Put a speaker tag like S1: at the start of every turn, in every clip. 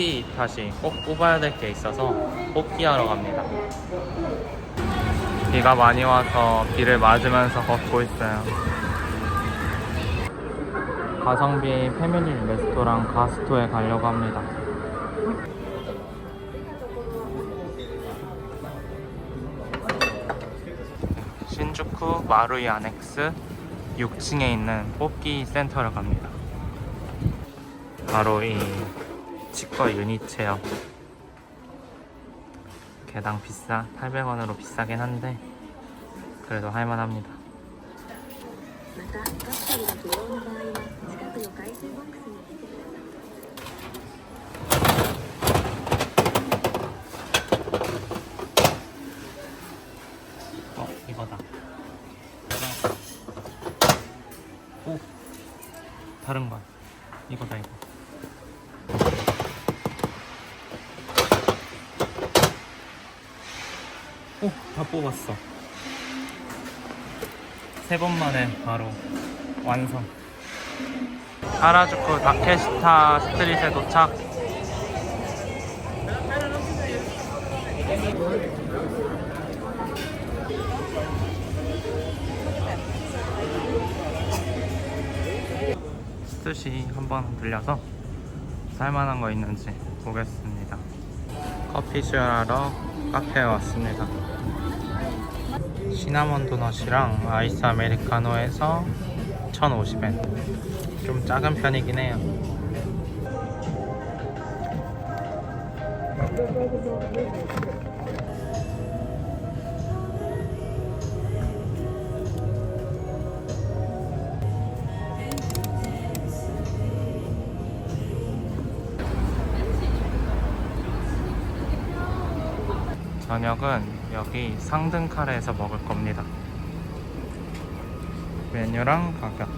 S1: 뽑기 다시 꼭 뽑아야 될 게 있어서 뽑기 하러 갑니다. 비가 많이 와서 비를 맞으면서 걷고 있어요. 가성비 패밀리 레스토랑 가스토에 가려고 합니다. 신주쿠 마루이 아넥스 6층에 있는 뽑기 센터를 갑니다. 바로 이 치과 유니체어 개당 비싸 800원으로 비싸긴 한데 그래도 할만합니다. 어 이거다. 오 다른 거 이거다 이거. 다 뽑았어. 세 번 만에 바로 완성. 하라주쿠 다케시타 스트릿에 도착. 스시 한번 들려서 살만한 거 있는지 보겠습니다. 커피 쉐어하러 카페에 왔습니다. 시나몬 도넛이랑 아이스 아메리카노에서 1,050엔. 좀 작은 편이긴 해요. 저녁은 여기 상등카레에서 먹을 겁니다. 메뉴랑 가격.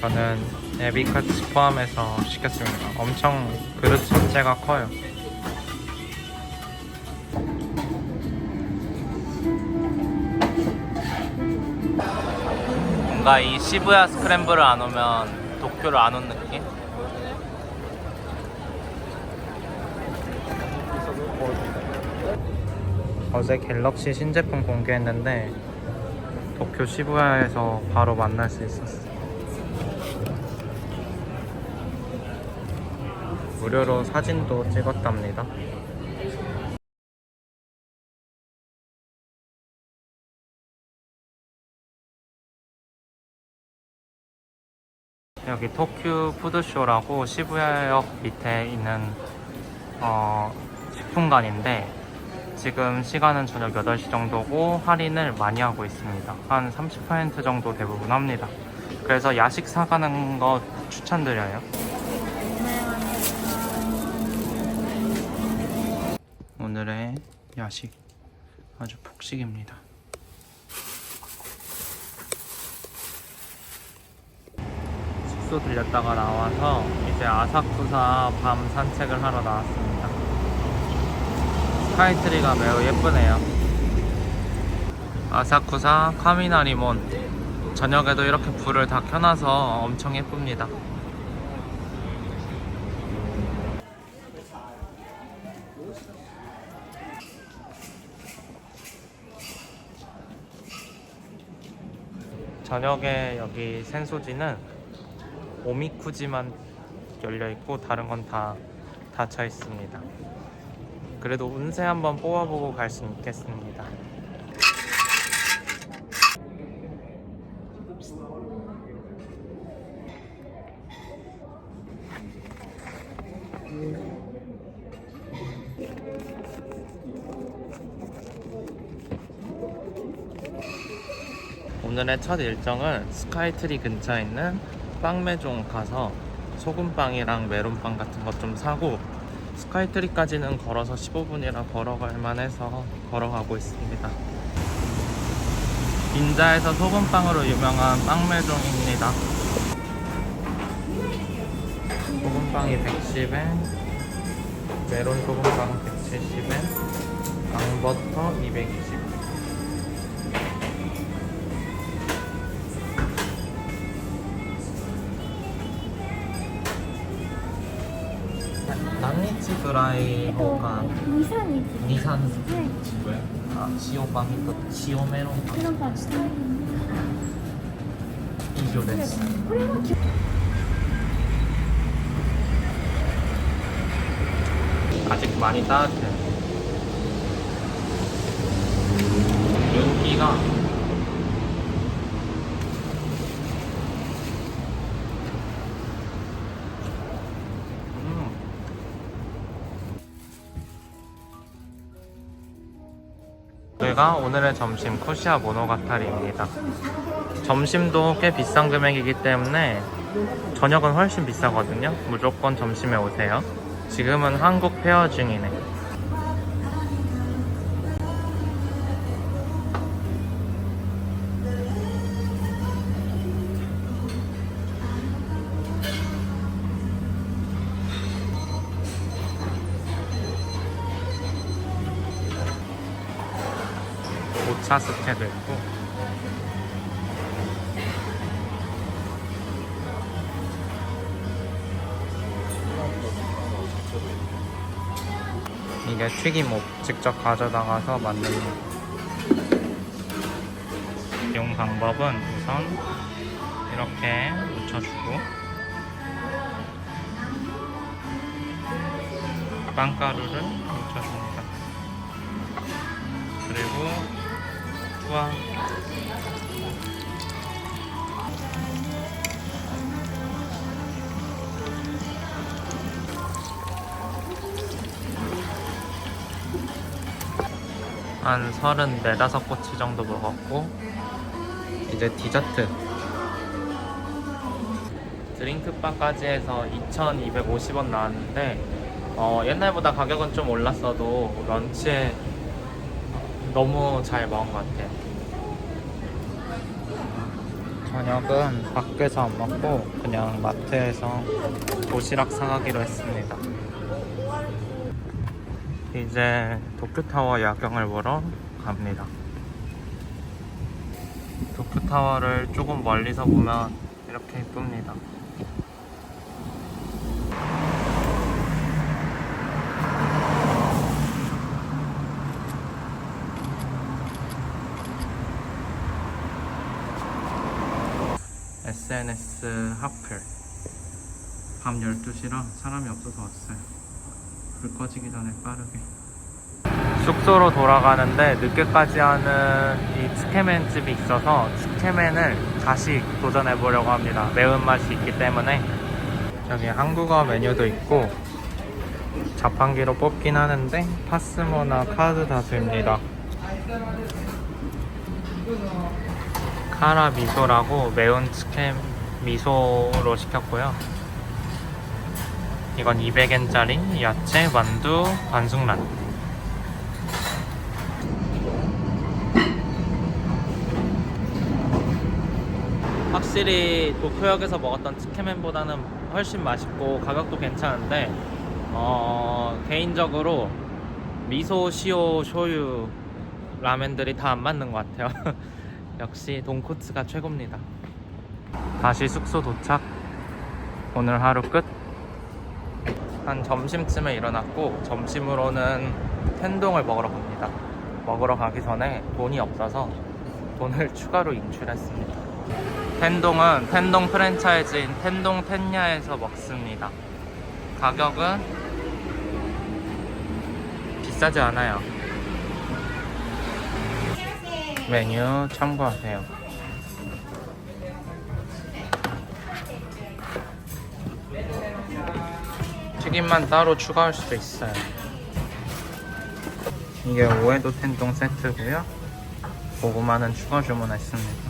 S1: 저는 에비카츠 포함해서 시켰습니다. 엄청 그릇 자체가 커요. 뭔가 이 시부야 스크램블을 안 오면 도쿄를 안 온 느낌? 어제 갤럭시 신제품 공개했는데 도쿄 시부야에서 바로 만날 수 있었어. 무료로 사진도 찍었답니다. 여기 토큐 푸드쇼라고 시부야역 밑에 있는 어, 식품관인데 지금 시간은 저녁 8시 정도고 할인을 많이 하고 있습니다. 한 30% 정도 대부분 합니다. 그래서 야식 사가는 거 추천드려요. 오늘의 야식 아주 폭식입니다. 숙소 들렸다가 나와서 이제 아사쿠사 밤 산책을 하러 나왔습니다. 스카이트리가 매우 예쁘네요. 아사쿠사 카미나리몬 저녁에도 이렇게 불을 다 켜놔서 엄청 예쁩니다. 저녁에 여기 센소지는 오미쿠지만 열려 있고 다른 건 다 닫혀 있습니다. 그래도 운세 한번 뽑아보고 갈 수 있겠습니다. 오늘의 첫 일정은 스카이트리 근처에 있는 빵매종 가서 소금빵이랑 메론빵 같은 것 좀 사고 스카이트리까지는 걸어서 15분이라 걸어갈 만해서 걸어가고 있습니다. 빈자에서 소금빵으로 유명한 빵매종입니다. 소금빵이 110엔, 메론 소금빵 170엔, 강버터 220엔. 난리치 드라이 호가
S2: 2、3日
S1: 니산
S2: はい、
S1: 아, 시오빵이 또 시오 메론
S2: メロンパンしたい
S1: 이죠 됐어.
S2: これは
S1: 아직 많이 따뜻해. 저희가 오늘의 점심 코시아 모노가타리입니다. 점심도 꽤 비싼 금액이기 때문에 저녁은 훨씬 비싸거든요. 무조건 점심에 오세요. 지금은 한국 페어 중이네. 오차 스테도 있고 이게 튀김옷 직접 가져다가서 만든 이용 방법은 우선 이렇게 묻혀주고 빵가루를 묻혀줍니다. 그리고 투하 한 34, 5꼬치 정도 먹었고 이제 디저트. 드링크바까지 해서 2,250원 나왔는데 어, 옛날보다 가격은 좀 올랐어도 런치에 너무 잘 먹은 것 같아요 저녁은 밖에서 안 먹고 그냥 마트에서 도시락 사가기로 했습니다 이제 도쿄타워 야경을 보러 갑니다. 도쿄타워를 조금 멀리서 보면 이렇게 이쁩니다. SNS 하플 밤 12시라 사람이 없어서 왔어요. 불 꺼지기 전에 빠르게. 숙소로 돌아가는데 늦게까지 하는 이 츠케멘 집이 있어서 츠케멘을 다시 도전해 보려고 합니다. 매운맛이 있기 때문에. 저기 한국어 메뉴도 있고 자판기로 뽑긴 하는데 파스모나 카드 다수입니다 카라 미소라고 매운 츠케 미소로 시켰고요 이건 200엔짜리 야채, 만두, 반숙란. 확실히 도쿄역에서 먹었던 츠케멘보다는 훨씬 맛있고 가격도 괜찮은데 어, 개인적으로 미소, 시오, 쇼유 라면들이 다 안 맞는 것 같아요. 역시 돈코츠가 최고입니다. 다시 숙소 도착. 오늘 하루 끝. 한 점심쯤에 일어났고 점심으로는 텐동을 먹으러 갑니다. 먹으러 가기 전에 돈이 없어서 돈을 추가로 인출했습니다. 텐동은 텐동 프랜차이즈인 텐동 텐야에서 먹습니다. 가격은 비싸지 않아요. 메뉴 참고하세요. 튀김만 따로 추가할 수도 있어요. 이게 오에도 텐동 세트고요. 고구마는 추가 주문했습니다.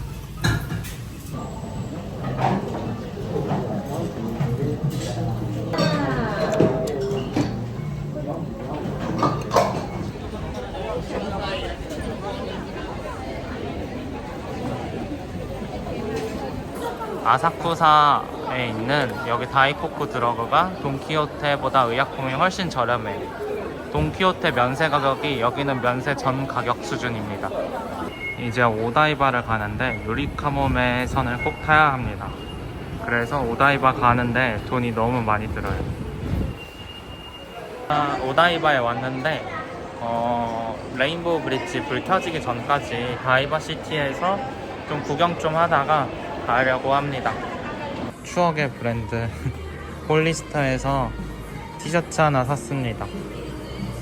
S1: 아사쿠사 있는 여기 다이코쿠 드러그가 돈키호테보다 의약품이 훨씬 저렴해요. 돈키호테 면세 가격이 여기는 면세 전 가격 수준입니다. 이제 오다이바를 가는데 유리카모메 선을 꼭 타야 합니다. 그래서 오다이바 가는데 돈이 너무 많이 들어요. 아, 오다이바에 왔는데 어, 레인보우 브릿지 불 켜지기 전까지 다이바 시티에서 좀 구경 좀 하다가 가려고 합니다. 추억의 브랜드 홀리스타에서 티셔츠 하나 샀습니다.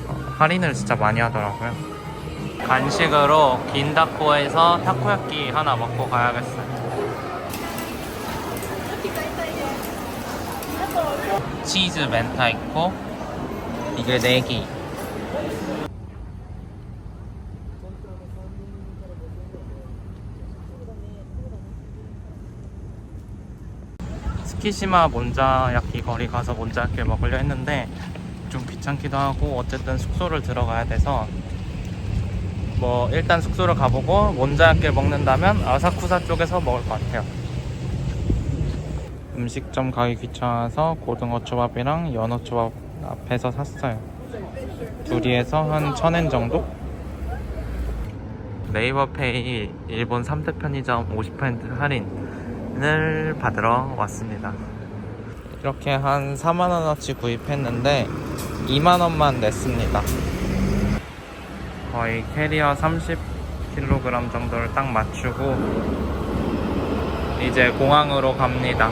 S1: 어, 할인을 진짜 많이 하더라고요. 간식으로 긴다코에서 타코야끼 하나 먹고 가야겠어요. 치즈 멘타이코 이게 4개 스키시마 몬자야키 거리 가서 몬자야키 먹으려 했는데 좀 귀찮기도 하고 어쨌든 숙소를 들어가야 돼서 뭐 일단 숙소를 가보고 몬자야끼를 먹는다면 아사쿠사 쪽에서 먹을 것 같아요. 음식점 가기 귀찮아서 고등어 초밥이랑 연어 초밥 앞에서 샀어요. 둘이 해서 한 천엔 정도? 네이버페이 일본 3대 편의점 50% 할인 을 받으러 왔습니다. 이렇게 한 4만 원어치 구입했는데 2만 원만 냈습니다. 거의 캐리어 30kg 정도를 딱 맞추고 이제 공항으로 갑니다